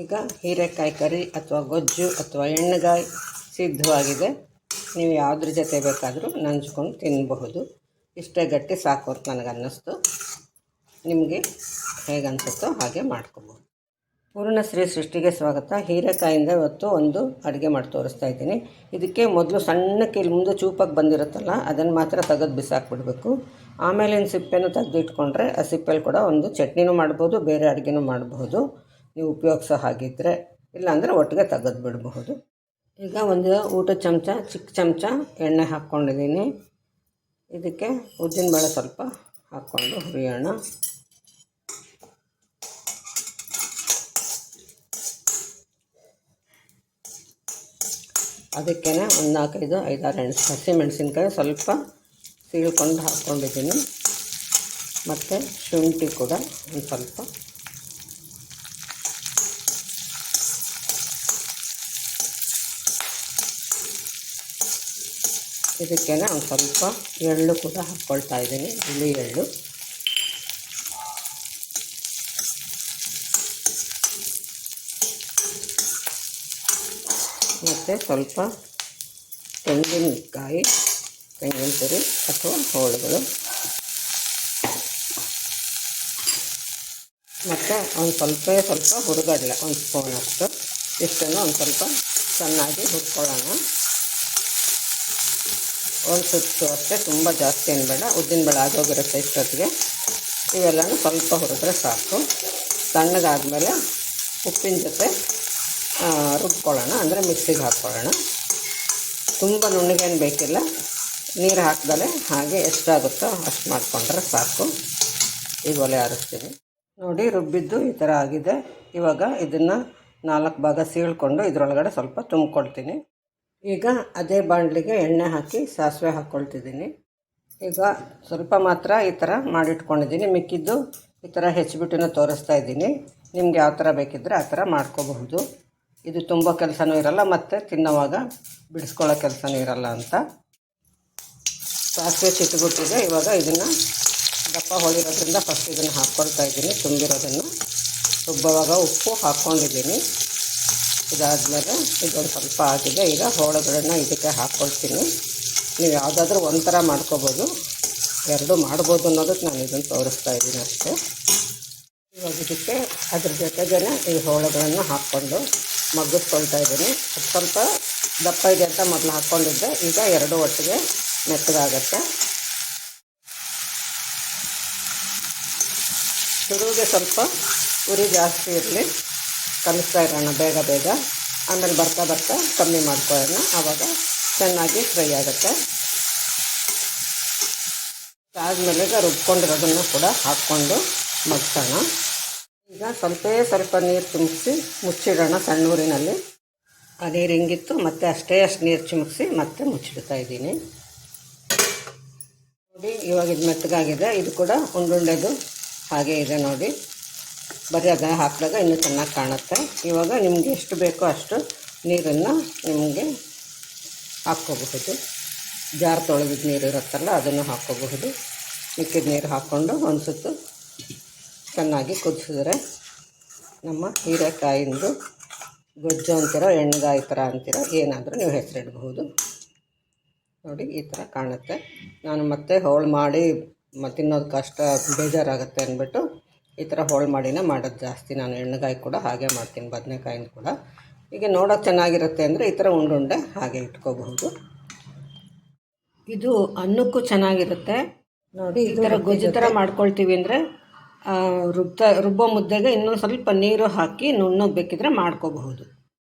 ಈಗ ಹೀರೆಕಾಯಿ ಕರಿ ಅಥವಾ ಗೊಜ್ಜು ಅಥವಾ ಎಣ್ಣೆಗಾಯಿ ಸಿದ್ಧವಾಗಿದೆ. ನೀವು ಯಾವುದ್ರ ಜೊತೆ ಬೇಕಾದರೂ ನಂಚ್ಕೊಂಡು ತಿನ್ನಬಹುದು ಇಷ್ಟೇ ಗಟ್ಟಿ ಸಾಕು ಅಂತ ನನಗೆ ಅನ್ನಿಸ್ತು ನಿಮಗೆ ಹೇಗೆ ಅನಿಸುತ್ತೋ ಹಾಗೆ ಮಾಡ್ಕೊಬೋದು. ಪೂರ್ಣಶ್ರೀ ಸೃಷ್ಟಿಗೆ ಸ್ವಾಗತ. ಹೀರೆಕಾಯಿಂದ ಇವತ್ತು ಒಂದು ಅಡುಗೆ ಮಾಡಿ ತೋರಿಸ್ತಾ ಇದ್ದೀನಿ. ಇದಕ್ಕೆ ಮೊದಲು ಸಣ್ಣಕ್ಕೆ ಇಲ್ಲಿ ಮುಂದೆ ಚೂಪಾಗಿ ಬಂದಿರುತ್ತಲ್ಲ, ಅದನ್ನು ಮಾತ್ರ ತೆಗೆದು ಬಿಸಾಕ್ಬಿಡ್ಬೇಕು. ಆಮೇಲಿನ ಸಿಪ್ಪೆನೂ ತೆಗೆದು ಇಟ್ಕೊಂಡ್ರೆ ಆ ಸಿಪ್ಪೆಲಿ ಕೂಡ ಒಂದು ಚಟ್ನಿನೂ ಮಾಡ್ಬೋದು, ಬೇರೆ ಅಡುಗೆನೂ ಮಾಡಬಹುದು ನೀವು ಉಪಯೋಗಿಸೋ ಹಾಗಿದ್ದರೆ ಇಲ್ಲಾಂದರೆ ಒಟ್ಟಿಗೆ ತೆಗೆದು ಬಿಡಬಹುದು. ಈಗ ಒಂದು ಊಟದ ಚಮಚ, ಚಿಕ್ಕ ಚಮಚ ಎಣ್ಣೆ ಹಾಕ್ಕೊಂಡಿದ್ದೀನಿ. ಇದಕ್ಕೆ ಉದ್ದಿನಬೇಳೆ ಸ್ವಲ್ಪ ಹಾಕ್ಕೊಂಡು ಹುರಿಯೋಣ. ಅದಕ್ಕೇ ಒಂದು ನಾಲ್ಕೈದು, ಐದಾರು ಎಣ್ಣೆ, ಹಸಿ ಮೆಣಸಿನ್ಕಾಯಿ ಸ್ವಲ್ಪ ಸೀಳ್ಕೊಂಡು ಹಾಕ್ಕೊಂಡಿದ್ದೀನಿ. ಮತ್ತು ಶುಂಠಿ ಕೂಡ ಒಂದು ಸ್ವಲ್ಪ ಇದಕ್ಕೆ ನಾನು ಸ್ವಲ್ಪ ಎಳ್ಳು ಕೂಡ ಹಾಕ್ಕೊಳ್ತಾ ಇದ್ದೀನಿ ಬಿಳಿ ಎಳ್ಳು. ಮತ್ತು ಸ್ವಲ್ಪ ತೆಂಗಿನಕಾಯಿ ತೆಂಗಿನ ತುರಿ ಅಥವಾ ಹೋಳುಗಳು. ಮತ್ತು ಒಂದು ಸ್ವಲ್ಪ ಸ್ವಲ್ಪ ಹುರುಗಡ್ಲೆ, ಒಂದು ಸ್ಪೂನಷ್ಟು ಇಷ್ಟನ್ನು ಒಂದು ಸ್ವಲ್ಪ ಚೆನ್ನಾಗಿ ಹುರ್ಕೊಳ್ಳೋಣ. ಒಂದು ಸುತ್ತು ಅಷ್ಟೇ ತುಂಬ ಜಾಸ್ತಿ ಏನು ಬೇಡ ಉದ್ದಿನಬೇಳೆ ಆಗೋಗಿರುತ್ತೆ ಇಷ್ಟೊತ್ತಿಗೆ ಇವೆಲ್ಲನೂ ಸ್ವಲ್ಪ ಹುರಿದ್ರೆ ಸಾಕು. ತಣ್ಣಗಾದಮೇಲೆ ಉಪ್ಪಿನ ಜೊತೆ ರುಬ್ಕೊಳ್ಳೋಣ, ಅಂದರೆ ಮಿಕ್ಸಿಗೆ ಹಾಕ್ಕೊಳ್ಳೋಣ ತುಂಬ ನುಣ್ಣಗೇನು ಬೇಕಿಲ್ಲ. ನೀರು ಹಾಕ್ದಲೆ ಹಾಗೆ ಎಷ್ಟಾಗುತ್ತೋ ಅಷ್ಟು ಮಾಡಿಕೊಂಡ್ರೆ ಸಾಕು. ಈಗ ಒಲೆ ಆರಿಸ್ತೀನಿ. ನೋಡಿ, ರುಬ್ಬಿದ್ದು ಈ ಥರ ಆಗಿದೆ. ಇವಾಗ ಇದನ್ನು ನಾಲ್ಕು ಭಾಗ ಸೀಳ್ಕೊಂಡು ಇದರೊಳಗಡೆ ಸ್ವಲ್ಪ ತುಂಬ್ಕೊಳ್ತೀನಿ. ಈಗ ಅದೇ ಬಾಂಡ್ಲಿಗೆ ಎಣ್ಣೆ ಹಾಕಿ ಸಾಸಿವೆ ಹಾಕ್ಕೊಳ್ತಿದ್ದೀನಿ ಈಗ ಸ್ವಲ್ಪ ಮಾತ್ರ ಈ ಥರ ಮಾಡಿಟ್ಕೊಂಡಿದ್ದೀನಿ. ಮಿಕ್ಕಿದ್ದು ಈ ಥರ ಹೆಚ್ಚಿಬಿಟ್ಟು ತೋರಿಸ್ತಾ ಇದ್ದೀನಿ. ನಿಮ್ಗೆ ಯಾವ ಥರ ಬೇಕಿದ್ದರೆ ಆ ಥರ ಮಾಡ್ಕೋಬಹುದು. ಇದು ತುಂಬ ಕೆಲಸನೂ ಇರಲ್ಲ, ಮತ್ತು ತಿನ್ನೋವಾಗ ಬಿಡಿಸ್ಕೊಳ್ಳೋ ಕೆಲಸನೂ ಇರಲ್ಲ ಅಂತ. ಸಾಸಿವೆ ಚಿಟ್ಟುಬಿಟ್ಟಿದೆ ಇವಾಗ ಇದನ್ನು ದಪ್ಪ ಹೊಳಿರೋದ್ರಿಂದ ಫಸ್ಟ್ ಇದನ್ನು ಹಾಕ್ಕೊಳ್ತಾ ಇದ್ದೀನಿ. ತುಂಬಿರೋದನ್ನು. ರುಬ್ಬವಾಗ ಉಪ್ಪು ಹಾಕ್ಕೊಂಡಿದ್ದೀನಿ ಇದಾದಮೇಲೆ ಇದೊಂದು ಸ್ವಲ್ಪ ಆಗಿದೆ. ಈಗ ಹೋಳುಗಳನ್ನ ಇದಕ್ಕೆ ಹಾಕ್ಕೊಳ್ತೀನಿ ನೀವು ಯಾವುದಾದ್ರೂ ಒಂಥರ ಮಾಡ್ಕೋಬೋದು. ಎರಡು ಮಾಡ್ಬೋದು ಅನ್ನೋದಕ್ಕೆ ನಾನು ಇದನ್ನು ತೋರಿಸ್ತಾ ಇದ್ದೀನಿ ಅಷ್ಟೇ. ಇವಾಗ ಇದಕ್ಕೆ ಅದ್ರ ಜೊತೆಗೇ ಈ ಹೋಳುಗಳನ್ನು ಹಾಕ್ಕೊಂಡು ಮಗ್ಗಿಸ್ಕೊಳ್ತಾ ಇದ್ದೀನಿ. ಸ್ವಲ್ಪ ದಪ್ಪ ಇದೆ ಅಂತ ಮೊದಲು ಹಾಕ್ಕೊಂಡಿದ್ದೆ. ಈಗ ಎರಡು ಒಟ್ಟಿಗೆ ಮೆತ್ತಗಾಗತ್ತೆ. ಶುರುವಿಗೆ ಸ್ವಲ್ಪ ಉರಿ ಜಾಸ್ತಿ ಇರಲಿ. ಕಲಿಸ್ತಾ ಇರೋಣ ಬೇಗ ಬೇಗ. ಆಮೇಲೆ ಬರ್ತಾ ಬರ್ತಾ ಕಮ್ಮಿ ಮಾಡ್ಕೊಳ್ಳೋಣ. ಆವಾಗ ಚೆನ್ನಾಗಿ ಫ್ರೈ ಆಗುತ್ತೆ. ಆದಮೇಲೆ ಈಗ ರುಬ್ಕೊಂಡಿರೋದನ್ನು ಕೂಡ ಹಾಕ್ಕೊಂಡು ಮಗ್ಸೋಣ. ಈಗ ಸ್ವಲ್ಪ ಸ್ವಲ್ಪ ನೀರು ತುಂಬಿಸಿ ಮುಚ್ಚಿಡೋಣ ಸಣ್ಣ ಊರಿನಲ್ಲಿ ಆ ನೀರು ಮತ್ತು ಅಷ್ಟೇ ಅಷ್ಟು ನೀರು ಚುಮುಕ್ಸಿ ಮತ್ತೆ ಮುಚ್ಚಿಡ್ತಾ ಇದ್ದೀನಿ. ನೋಡಿ, ಇವಾಗ ಇದು ಮೆತ್ತಗಾಗಿದೆ. ಇದು ಕೂಡ ಉಂಡುಂಡೆದು ಹಾಗೆ ಇದೆ ನೋಡಿ. ಬರೀ ಅದನ್ನು ಹಾಕಿದಾಗ ಇನ್ನೂ ಚೆನ್ನಾಗಿ ಕಾಣುತ್ತೆ. ಇವಾಗ ನಿಮಗೆ ಎಷ್ಟು ಬೇಕೋ ಅಷ್ಟು ನೀರನ್ನು ನಿಮಗೆ ಹಾಕ್ಕೋಬಹುದು. ಜಾರ್ ತೊಳೆದಿದ್ದು ನೀರು ಇರುತ್ತಲ್ಲ ಅದನ್ನು ಹಾಕ್ಕೋಬಹುದು. ಮಿಕ್ಕಿದ ನೀರು ಹಾಕ್ಕೊಂಡು ಒಂದು ಸುತ್ತು ಚೆನ್ನಾಗಿ ಕುದಿಸಿದ್ರೆ ನಮ್ಮ ಹೀರೆಕಾಯಿಂದು ಗೊಜ್ಜು ಅಂತೀರೋ ಎಣ್ಣೆಗಾಯಿ ಥರ ಅಂತೀರೋ, ಏನಾದರೂ ನೀವು ಹೆಸರಿಡಬಹುದು. ನೋಡಿ, ಈ ಥರ ಕಾಣುತ್ತೆ. ನಾನು ಮತ್ತೆ ಹೋಳು ಮಾಡಿ ಮತ್ತೆ ತಿನ್ನೋದು ಕಷ್ಟ ಬೇಜಾರಾಗುತ್ತೆ ಅಂದ್ಬಿಟ್ಟು ಈ ಥರ ಹೋಳು ಮಾಡಿನೇ ಮಾಡೋದು ಜಾಸ್ತಿ. ನಾನು ಎಣ್ಣೆಗಾಯಿ ಕೂಡ ಹಾಗೆ ಮಾಡ್ತೀನಿ, ಬದನೆಕಾಯಿನ ಕೂಡ. ಈಗ ನೋಡೋಕೆ ಚೆನ್ನಾಗಿರುತ್ತೆ ಅಂದರೆ ಈ ಥರ ಉಂಡುಂಡೆ ಹಾಗೆ ಇಟ್ಕೋಬಹುದು. ಇದು ಅನ್ನಕ್ಕೂ ಚೆನ್ನಾಗಿರುತ್ತೆ. ನೋಡಿ, ಈ ಥರ ಗೊಜ್ಜು ಥರ ಮಾಡ್ಕೊಳ್ತೀವಿ ಅಂದರೆ ರುಬ್ಬ ರುಬ್ಬೋ ಮುದ್ದೆಗೆ ಇನ್ನೊಂದು ಸ್ವಲ್ಪ ನೀರು ಹಾಕಿ ನುಣ್ಣಗೆ ಬೇಕಿದ್ರೆ ಮಾಡ್ಕೋಬಹುದು.